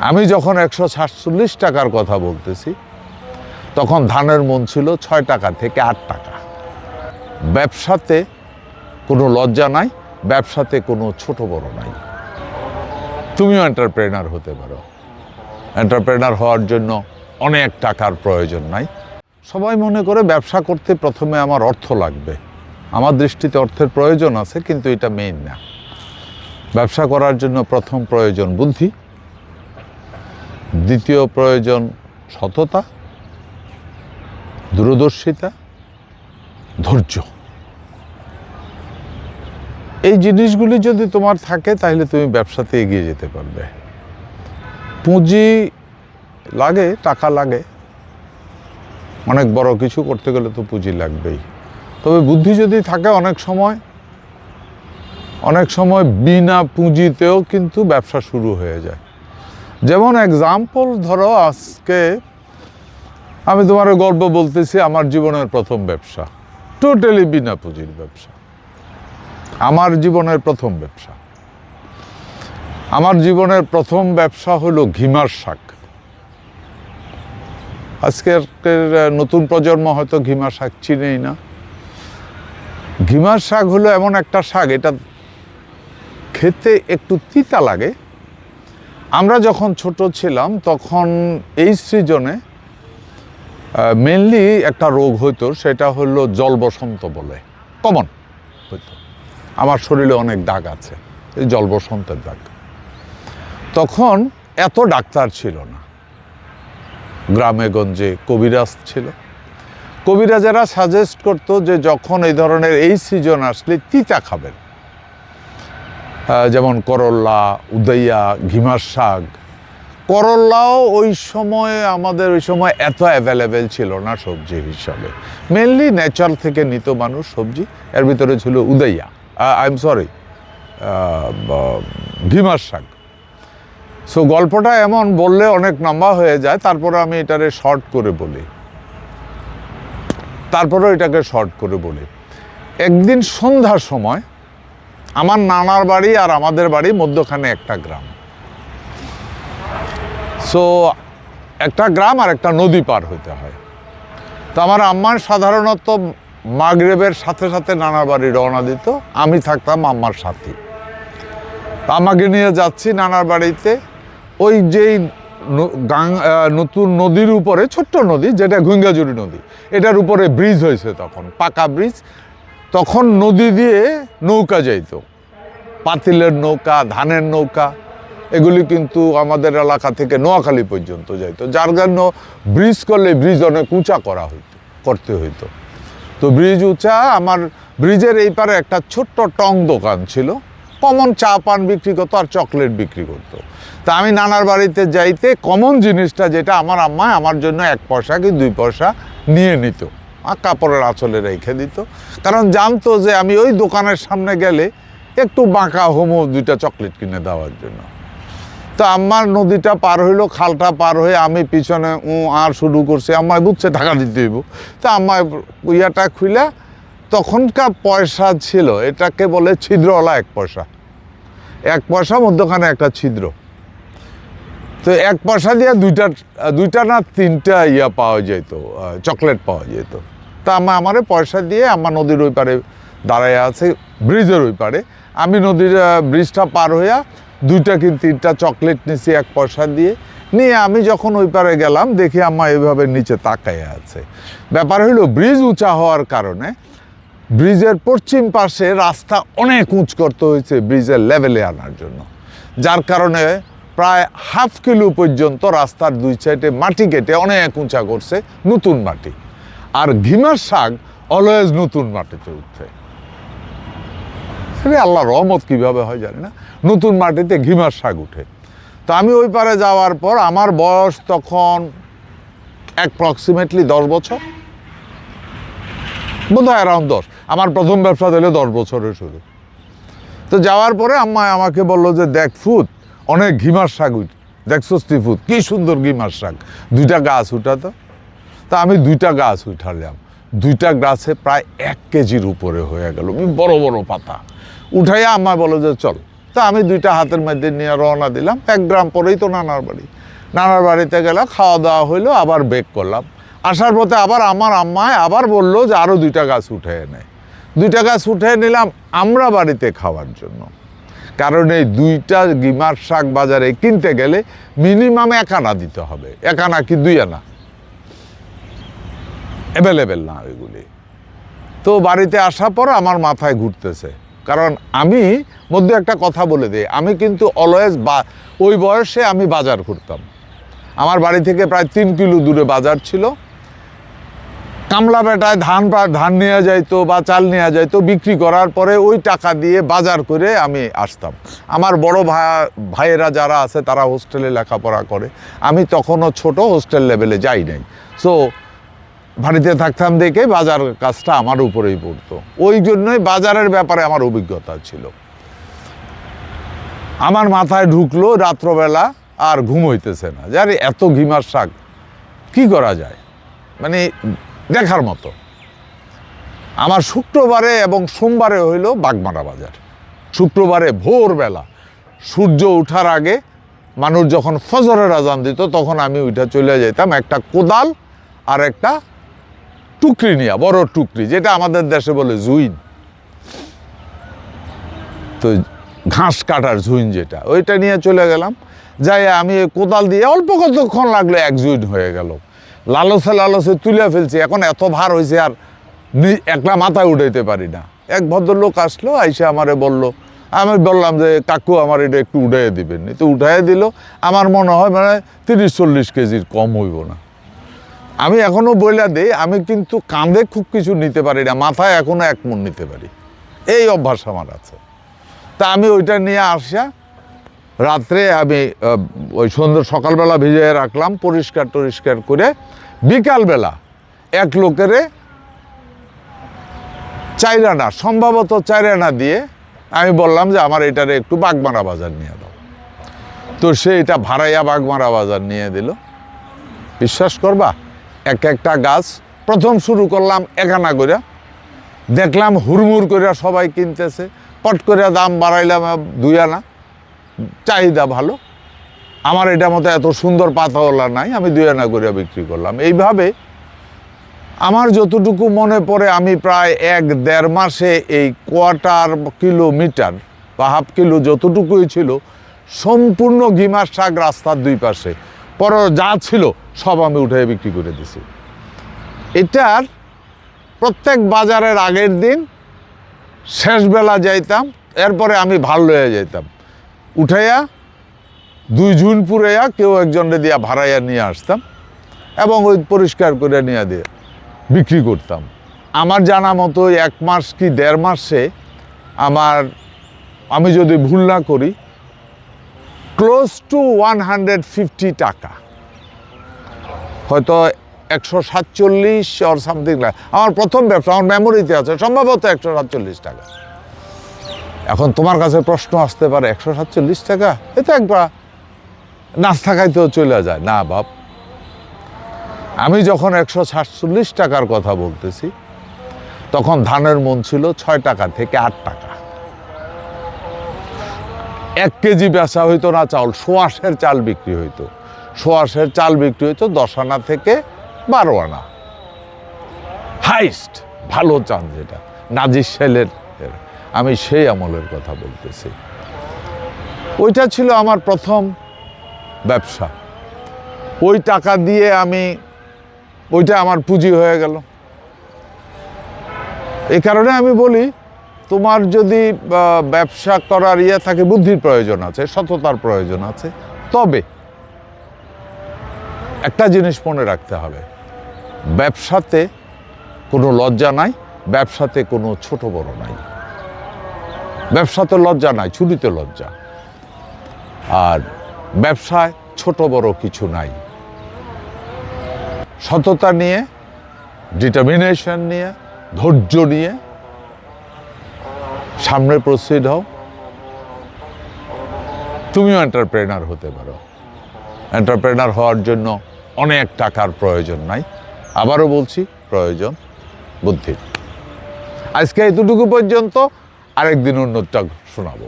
আমি যখন একশো সাতচল্লিশ টাকার কথা বলতেছি, তখন ধানের মন ছিল ছয় টাকা থেকে আট টাকা। ব্যবসাতে কোনো লজ্জা নাই, ব্যবসাতে কোনো ছোট বড় নাই। তুমিও এন্টারপ্রেনার হতে পারো। এন্টারপ্রেনার হওয়ার জন্য অনেক টাকার প্রয়োজন নাই। সবাই মনে করে ব্যবসা করতে প্রথমে আমার অর্থ লাগবে। আমার দৃষ্টিতে অর্থের প্রয়োজন আছে, কিন্তু এটা মেইন না। ব্যবসা করার জন্য প্রথম প্রয়োজন বুদ্ধি। দ্বিতীয় প্রয়োজন সততা, দূরদর্শিতা, ধৈর্য। এই জিনিসগুলি যদি তোমার থাকে, তাহলে তুমি ব্যবসাতে এগিয়ে যেতে পারবে। পুঁজি লাগে, টাকা লাগে। অনেক বড় কিছু করতে গেলে তো পুঁজি লাগবেই। তবে বুদ্ধি যদি থাকে অনেক সময় অনেক সময় বিনা পুঁজিতেও কিন্তু ব্যবসা শুরু হয়ে যায়। যেমন এক্সাম্পল ধরো আজকে আমি তোমার গল্প বলতেছি আমার জীবনের প্রথম ব্যবসা। টোটালি বিনা পুঁজির ব্যবসা। আমার জীবনের প্রথম ব্যবসা। আমার জীবনের প্রথম ব্যবসা হলো ঘিমার শাক। আজকের নতুন প্রজন্ম হয়তো ঘিমা শাক চিনেই না। ঘিমার শাক হলো এমন একটা শাক, এটা খেতে একটু তিতা লাগে আমরা যখন ছোট ছিলাম, তখন এই সিজনে মেনলি একটা রোগ হইতো, সেটা হলো জল বসন্ত বলে। কমন হইতো। আমার শরীরে অনেক দাগ আছে, এই জল বসন্তের দাগ। তখন এত ডাক্তার ছিল না। গ্রামে গঞ্জে কবিরাজ ছিল। কবিরাজেরা সাজেস্ট করতো যে যখন এই ধরনের এই সিজন আসলে তিতা খাবেন। যেমন করল্লা উদইয়া ঘিমার শাক। করল্লাও ওই সময় আমাদের ওই সময় এত অ্যাভেলেবেল ছিল না সবজি হিসাবে। মেনলি নেচার থেকে নিত মানুষ সবজি, এর ভিতরে ছিল উদইয়া আই এম সরি ভীমার শাক। সো গল্পটা এমন বললে অনেক লম্বা হয়ে যায়, তারপরে আমি এটারে শর্ট করে বলি। তারপরেও এটাকে শর্ট করে বলি। একদিন সন্ধ্যার সময় আমার নানার বাড়ি আর আমাদের বাড়ি মধ্যখানে একটা গ্রাম। সো একটা গ্রাম আর একটা নদী পার হইতে হয়। তো আমার আম্মার সাধারণত মাগরেবের সাথে সাথে নানার বাড়ি রওনা দিত, আমি থাকতাম আম্মার সাথে। আমাকে নিয়ে যাচ্ছি নানার বাড়িতে, ওই যেই গাং- নতুন নদীর উপরে, ছোট্ট নদী, যেটা ঘুঙ্গাজুরি নদী, এটার উপরে ব্রিজ হয়েছে তখন, পাকা ব্রিজ তখন নদী দিয়ে নৌকা যাইত। পাতিলের নৌকা, ধানের নৌকা, এগুলি কিন্তু আমাদের এলাকা থেকে নোয়াখালী পর্যন্ত যাইতো। যার জন্য ব্রিজ করলে ব্রিজ অনেক উঁচা করা হইতো, করতে হইতো। তো ব্রিজ উঁচা, আমার ব্রিজের এই পারে একটা ছোট্ট টং দোকান ছিল। কমন চা পান বিক্রি করতো আর চকলেট বিক্রি করতো। তা আমি নানার বাড়িতে যাইতে কমন জিনিসটা যেটা আমার আম্মা আমার জন্য এক পয়সা কি দুই পয়সা নিয়ে নিত। কাপড়ের আঁচলে রেখে দিত। কারণ জানতো যে আমি ওই দোকানের সামনে গেলে একটু বাঁকা হোমো দুইটা চকলেট কিনে দেওয়ার জন্য। তো আমার নদীটা পার হইল, খালটা পার হয়ে আমি পিছনে উ, আর শুরু করছি, আমায় বুঝছে টাকা দিতে হইব। তা আমায় ইয়াটা খুইলা তখনকার পয়সা ছিল, এটাকে বলে ছিদ্রওয়ালা এক পয়সা। এক পয়সা, মধ্যখানে একটা ছিদ্র। তো এক পয়সা দিয়ে দুইটা দুইটা না তিনটা ইয়া পাওয়া যেত চকলেট পাওয়া যেত তা আমা আমারে পয়সা দিয়ে আমার নদীর ওই পারে দাঁড়ায় আছে, ব্রিজের ওই পারে। আমি নদীর ব্রিজটা পার হইয়া দুইটা কি তিনটা চকলেট নিছি এক পয়সা দিয়ে। নিয়ে আমি যখন ওই পারে গেলাম, দেখি আম্মা এইভাবে নিচে তাকায় আছে। ব্যাপার হইল, ব্রিজ উঁচা হওয়ার কারণে ব্রিজের পশ্চিম পাশে রাস্তা অনেক উঁচ করতে হয়েছে ব্রিজের লেভেলে আনার জন্য। যার কারণে প্রায় হাফ কিলো পর্যন্ত রাস্তার দুই সাইডে মাটি কেটে অনেক উঁচা করছে নতুন মাটি। আর ঘিমার শাক অলওয়েজ নতুন মাটিতে উঠছে সেটা আল্লাহ রহমত কীভাবে হয় জানি না। নতুন মাটিতে ঘিমার শাক উঠে। তো আমি ওই পারে যাওয়ার পর আমার বয়স তখন অ্যাপ্রক্সিমেটলি দশ বছর। বোধ হয় অ্যারাউন্ড দশ। আমার প্রথম ব্যবসা দিলে দশ বছরের শুরু। তো যাওয়ার পরে আম্মা আমাকে বলল যে, দেখ ফুট অনেক ঘিমার শাক উঠ দেখছোস তুই ফুট কী সুন্দর ঘিমার শাক। দুইটা গাছ উঠাতো। তা আমি দুইটা গাছ উঠালাম। দুইটা গাছে প্রায় এক কেজির উপরে হয়ে গেল বড় বড় পাতা। উঠাইয়া আম্মা বলো যে, চল। তা আমি দুইটা হাতের মধ্যে নিয়ে রওনা দিলাম, এক গ্রাম পরেই তো নানার বাড়ি। নানার বাড়িতে গেলাম খাওয়া দাওয়া হইল, আবার বেক করলাম। আসার পথে আবার আমার আম্মায় আবার বলল যে আরও দুইটা গাছ উঠে এনে দুইটা গাছ উঠে নিলাম আমরা বাড়িতে খাওয়ার জন্য। কারণ এই দুইটা গিমার শাক বাজারে কিনতে গেলে মিনিমাম এক আনা দিতে হবে। এক আনা কি দুই আনা? অ্যাভেলেবেল না ওইগুলি। তো বাড়িতে আসার পর আমার মাথায় ঘুরতেছে। কারণ আমি মধ্যে একটা কথা বলে দিই, আমি কিন্তু অলওয়েজ বা, ওই বয়সে আমি বাজার করতাম আমার বাড়ি থেকে প্রায় তিন কিলো দূরে বাজার ছিল। কামলা বেটায় ধান ধান নেওয়া যাইতো বা চাল নেওয়া যাইতো, বিক্রি করার পরে ওই টাকা দিয়ে বাজার করে আমি আসতাম। আমার বড় ভাই ভাইয়েরা যারা আছে তারা হোস্টেলে লেখাপড়া করে। আমি তখনও ছোট হোস্টেল লেভেলে যাই নাই। সো বাড়িতে থাকতাম দেখে বাজার কাজটা আমার উপরেই পড়তো। ওই জন্যই বাজারের ব্যাপারে আমার অভিজ্ঞতা ছিল। আমার মাথায় ঢুকলো রাত্রবেলা আর ঘুম হইতেছে না। যারে এত ঘিমার শাক, কি করা যায়? মানে দেখার মতো। আমার শুক্রবারে এবং সোমবারে হইল বাগমারা বাজার। শুক্রবারে ভোরবেলা সূর্য ওঠার আগে মানুষ যখন ফজরের আজান দিত, তখন আমি ওইটা চলে যেতাম একটা কোদাল আর একটা টুকরি নিয়া, বড় টুকরি, যেটা আমাদের দেশে বলে জুইন। তো ঘাস কাটার জুইন যেটা, ওইটা নিয়ে চলে গেলাম। যাই আমি কোদাল দিয়ে অল্প কতক্ষণ লাগল এক জুইন হয়ে গেল। লালসে লালসে তুলে ফেলছি, এখন এত ভার হয়েছে আর একলা মাথায় উঠাইতে পারি না। এক ভদ্রলোক আসলো, আইসে আমারে বলল, আমি বললাম যে, কাকু, আমার এটা একটু উঠাইয়ে দিবেন। তো উঠাইয়ে দিল, আমার মনে হয় মানে তিরিশ চল্লিশ কেজির কম হইব না। আমি এখনও বইলা দিই, আমি কিন্তু কাঁধে খুব কিছু নিতে পারি না, মাথায় এখনও এক মন নিতে পারি। এই অভ্যাস আমার আছে। তা আমি ওইটা নিয়ে আসা রাত্রে আমি ওই সন্ধ্যে সকালবেলা ভিজিয়ে রাখলাম, পরিষ্কার টরিষ্কার করে বিকালবেলা এক লোকেরে চাইরানা, সম্ভবত চাইরানা দিয়ে আমি বললাম যে, আমার এটারে একটু বাগমারা বাজার নিয়ে দাও। তো সে এটা ভাড়াইয়া বাগমারা বাজার নিয়ে দিল। বিশ্বাস করবা? এক একটা গাছ প্রথম শুরু করলাম একানা করে। দেখলাম হুড়মুড় করে সবাই কিনতেছে। পট করে দাম বাড়াইলাম দুই আনা। চাহিদা ভালো। আমার এটা মতো এত সুন্দর পাতাওয়ালা নাই, আমি দুই আনা করে বিক্রি করলাম। এইভাবে আমার যতটুকু মনে পড়ে, আমি প্রায় এক দেড় মাসে এই কোয়ার্টার কিলোমিটার বা হাফ কিলো যতটুকুই ছিল, সম্পূর্ণ ঘিমার শাক রাস্তার দুই পাশে। পর যা ছিল সব আমি উঠে বিক্রি করে দিছি। এটার প্রত্যেক বাজারের আগের দিন শেষবেলা যাইতাম, এরপরে আমি ভালো লয়ে যাইতাম। উঠাইয়া দুই ঝুন পুরাইয়া কেউ একজনে দিয়া ভাড়াইয়া নিয়ে আসতাম এবং ওই পরিষ্কার করে নিয়ে দিয়ে বিক্রি করতাম। আমার জানা মতো এক মাস কি দেড় মাসে আমার আমি যদি ভুল না করি close to one hundred fifty টাকা। হয়তো একশো সাতচল্লিশ অর সামথিং আমার প্রথম ব্যবসা, আমার মেমোরিতে আছে, সম্ভবত একশো সাতচল্লিশ টাকা। এখন তোমার কাছে প্রশ্ন আসতে পারে, একশো সাতচল্লিশ টাকা? এ তো একবার নাস্তা খাইতেও চলে যায়। না, বাপ। আমি যখন একশো সাতচল্লিশ টাকার কথা বলতেছি, তখন ধানের মন ছিল ছয় টাকা থেকে আট টাকা। এক কেজি বেচা হইতো না চাউল, সোয়াশের চাল বিক্রি হইতো। সোয়াশের চাল বিক্রি হইতো দশ আনা থেকে বারো আনা হাইস্ট, ভালো চাল যেটা, নাজির সেলের আমি সেই আমলের কথা বলতেছি। ওইটা ছিল আমার প্রথম ব্যবসা। ওই টাকা দিয়ে আমি, ওইটা আমার পুঁজি হয়ে গেল। এই কারণে আমি বলি তোমার যদি ব্যবসা করার ইয়ে থাকে, বুদ্ধির প্রয়োজন আছে, সততার প্রয়োজন আছে, তবে একটা জিনিস মনে রাখতে হবে। ব্যবসাতে কোনো লজ্জা নাই, ব্যবসাতে কোনো ছোট বড় নাই। ব্যবসাতে লজ্জা নাই চুরিতে লজ্জা। আর ব্যবসায় ছোট বড় কিছু নাই। সততা নিয়ে ডিটারমিনেশন নিয়ে, ধৈর্য নিয়ে সামনে প্রস্তুত হও। তুমিও এন্টারপ্রেনার হতে পারো। এন্টারপ্রেনার হওয়ার জন্য অনেক টাকার প্রয়োজন নাই। আবারও বলছি, প্রয়োজন বুদ্ধির আজকে এতটুকু পর্যন্ত আরেকদিন অন্যটা শোনাবো।